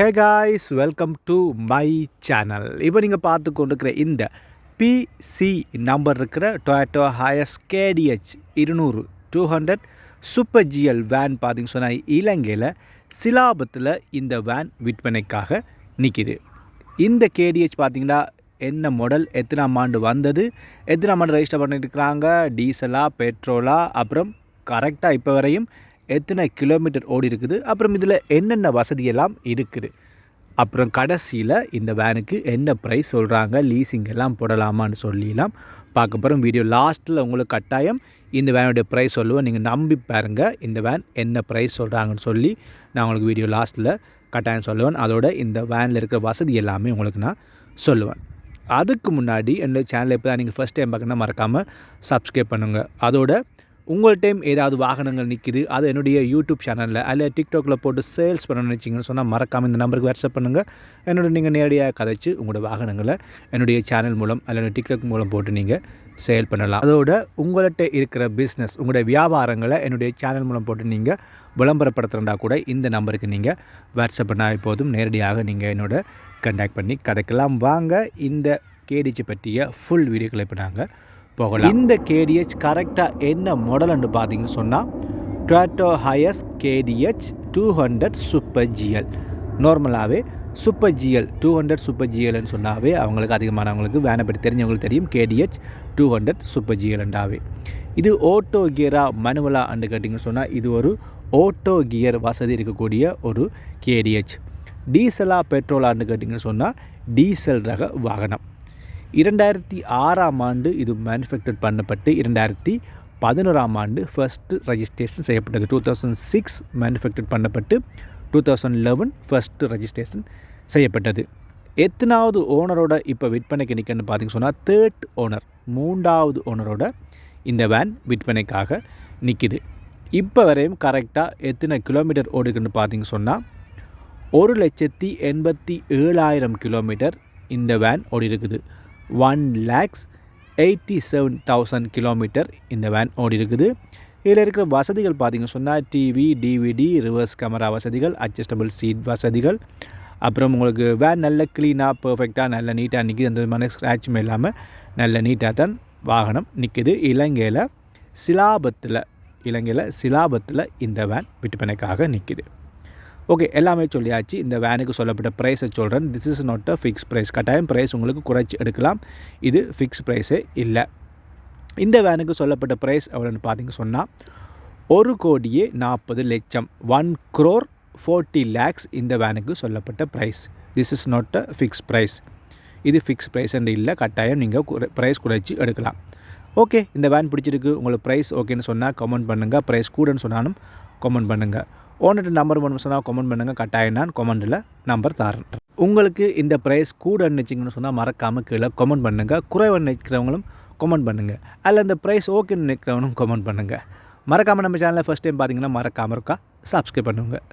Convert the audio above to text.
Hey guys welcome to my channel இப்போ நீங்கள் பார்த்து கொண்டிருக்கிற இந்த பிசி நம்பர் இருக்கிற டொயட்டோ ஹயஸ் கேடிஹெச் இருநூறு two hundred super GL van பார்த்தீங்கன்னு சொன்னால் இலங்கையில் சிலாபத்தில் இந்த வேன் விற்பனைக்காக நிற்கிது இந்த கேடிஹெச் பார்த்தீங்கன்னா என்ன மாடல் எத்தனாம் ஆண்டு வந்தது எத்தனாம் ஆண்டு ரெஜிஸ்டர் பண்ணியிருக்கிறாங்க டீசலா பெட்ரோலா அப்புறம் கரெக்டாக இப்போ வரையும் எத்தனை கிலோமீட்டர் ஓடி இருக்குது அப்புறம் இதில் என்னென்ன வசதியெல்லாம் இருக்குது? அப்புறம் கடைசியில் இந்த வேனுக்கு என்ன ப்ரைஸ் சொல்கிறாங்க லீசிங் எல்லாம் போடலாமான்னு சொல்லிலாம் பார்க்க போகிறோம் வீடியோ லாஸ்ட்டில் உங்களுக்கு கட்டாயம் இந்த வேனுடைய ப்ரைஸ் சொல்லுவேன். நீங்கள் நம்பி பாருங்கள் இந்த வேன் என்ன ப்ரைஸ் சொல்கிறாங்கன்னு சொல்லி நான் உங்களுக்கு வீடியோ லாஸ்ட்டில் கட்டாயம் சொல்லுவேன். அதோட இந்த வேனில் இருக்கிற வசதி எல்லாமே உங்களுக்கு நான் சொல்லுவேன். அதுக்கு முன்னாடி என்னோடய சேனலை இப்போ தான் நீங்கள் ஃபஸ்ட் டைம் பார்க்கணுன்னா மறக்காமல் சப்ஸ்கிரைப் பண்ணுங்கள் அதோட உங்கள் டைம் ஏதாவது வாகனங்கள் நிற்கிது அது என்னுடைய யூடியூப் சேனலில் அல்ல டிக்டாக்கில் போட்டு சேல்ஸ் பண்ண நினச்சிங்கன்னு சொன்னால் மறக்காமல் இந்த நம்பருக்கு வாட்ஸ்அப் பண்ணுங்கள் என்னோட நீங்கள் நேரடியாக கதைச்சு உங்களோட வாகனங்களை என்னுடைய சேனல் மூலம் அல்லது டிக்டாக் மூலம் போட்டு நீங்கள் சேல் பண்ணலாம். அதோட உங்கள்கிட்ட இருக்கிற பிஸ்னஸ் உங்களுடைய வியாபாரங்களை என்னுடைய சேனல் மூலம் போட்டு நீங்கள் விளம்பரப்படுத்துகிறா கூட இந்த நம்பருக்கு நீங்கள் வாட்ஸ்அப் பண்ணால் போதும். நேரடியாக நீங்கள் என்னோட கண்டாக்ட் பண்ணி கதைக்கலாம். வாங்க இந்த கேடிச்சு பற்றிய ஃபுல் வீடியோக்களை இப்போ நாங்கள் போகலாம். இந்த கேடிஹெச் கரெக்டாக என்ன மாடல்னு பார்த்தீங்கன்னு சொன்னால் Toyota Hiace KDH two hundred super GL நார்மலாகவே super GL two hundred super ஜிஎல்னு சொன்னாவே அவங்களுக்கு அதிகமானவங்களுக்கு வேனை பற்றி தெரிஞ்சவங்களுக்கு தெரியும். கேடிஹெச் டூ ஹண்ட்ரட் சூப்பர் ஜிஎல்ண்டாவே இது ஓட்டோ கியரா மனுவலா அண்டு கேட்டிங்கன்னு சொன்னால் இது ஒரு ஓட்டோ கியர் வசதி இருக்கக்கூடிய ஒரு கேடிஹெச் டீசலாக பெட்ரோலான்னு கேட்டிங்கன்னு சொன்னால் டீசல் ரக வாகனம். இரண்டாயிரத்தி ஆறாம் ஆண்டு இது மேனுஃபேக்சர் பண்ணப்பட்டு இரண்டாயிரத்தி பதினோராம் ஆண்டு ஃபர்ஸ்ட்டு ரெஜிஸ்ட்ரேஷன் செய்யப்பட்டது. டூ தௌசண்ட் சிக்ஸ் மேனுஃபேக்சர் பண்ணப்பட்டு two thousand eleven first registration செய்யப்பட்டது. எத்தனாவது ஓனரோட இப்போ விற்பனைக்கு நிற்கன்னு பார்த்தீங்க சொன்னால் தேர்ட் ஓனர் மூன்றாவது ஓனரோட இந்த வேன் விற்பனைக்காக நிற்கிது இப்போ வரையும் கரெக்டாக எத்தனை கிலோமீட்டர் ஓடுக்குன்னு பார்த்தீங்க சொன்னால் ஒரு லட்சத்தி எண்பத்தி ஏழாயிரம் கிலோமீட்டர் இந்த வேன் ஓடி இருக்குது one lakhs eighty seven thousand kilometre இந்த வேன் ஓடி இருக்குது இதில் இருக்கிற வசதிகள் பார்த்திங்க சொன்னால் டிவி டிவிடி ரிவர்ஸ் கேமரா வசதிகள் அட்ஜஸ்டபிள் சீட் வசதிகள். அப்புறம் உங்களுக்கு வேன் நல்ல க்ளீனாக பர்ஃபெக்டாக நல்ல நீட்டாக நிற்கிது அந்த விதமான ஸ்க்ராட்சுமே இல்லாமல் நல்ல நீட்டாக தான் வாகனம் நிற்கிது இலங்கையில் சிலாபத்தில் இலங்கையில் சிலாபத்தில் இந்த வேன் விற்பனைக்காக நிற்கிது ஓகே எல்லாமே சொல்லியாச்சு. இந்த வேனுக்கு சொல்லப்பட்ட ப்ரைஸை சொல்கிறேன் this is not a fix price கட்டாயம் ப்ரைஸ் உங்களுக்கு குறைச்சி எடுக்கலாம். இது ஃபிக்ஸ் ப்ரைஸே இல்லை. இந்த வேனுக்கு சொல்லப்பட்ட ப்ரைஸ் எவ்வளோன்னு பார்த்தீங்க சொன்னால் ஒரு கோடியே நாற்பது லட்சம். ஒன் க்ரோர் ஃபோர்ட்டி லேக்ஸ் இந்த வேனுக்கு சொல்லப்பட்ட price this is not a fix price இது ஃபிக்ஸ் ப்ரைஸ் என்று இல்லை. கட்டாயம் நீங்கள் குறை ப்ரைஸ் குறைச்சி எடுக்கலாம். ஓகே இந்த வேன் பிடிச்சிருக்கு. உங்களுக்கு ப்ரைஸ் ஓகேன்னு சொன்னால் கமெண்ட் பண்ணுங்கள் ப்ரைஸ் கூடன்னு சொன்னாலும் கமெண்ட் பண்ணுங்கள் ஓனர்கிட்ட நம்பர் வேணும் சொன்னால் கமெண்ட் பண்ணுங்கள் கட்டாயம் நான் கமெண்டில் நம்பர் தரேன். உங்களுக்கு இந்த ப்ரைஸ் கூட நினச்சிங்கன்னு சொன்னால் மறக்காமல் கீழே கமெண்ட் பண்ணுங்கள் குறைவு நினைக்கிறவங்களும் கமெண்ட் பண்ணுங்கள் அதில் இந்த ப்ரைஸ் ஓகேன்னு நினைக்கிறவனும் கமெண்ட் பண்ணுங்கள் மறக்காமல் நம்ம சேனலில் ஃபஸ்ட் டைம் பார்த்தீங்கன்னா மறக்காமல் இருக்கா? சப்ஸ்கிரைப் பண்ணுங்கள்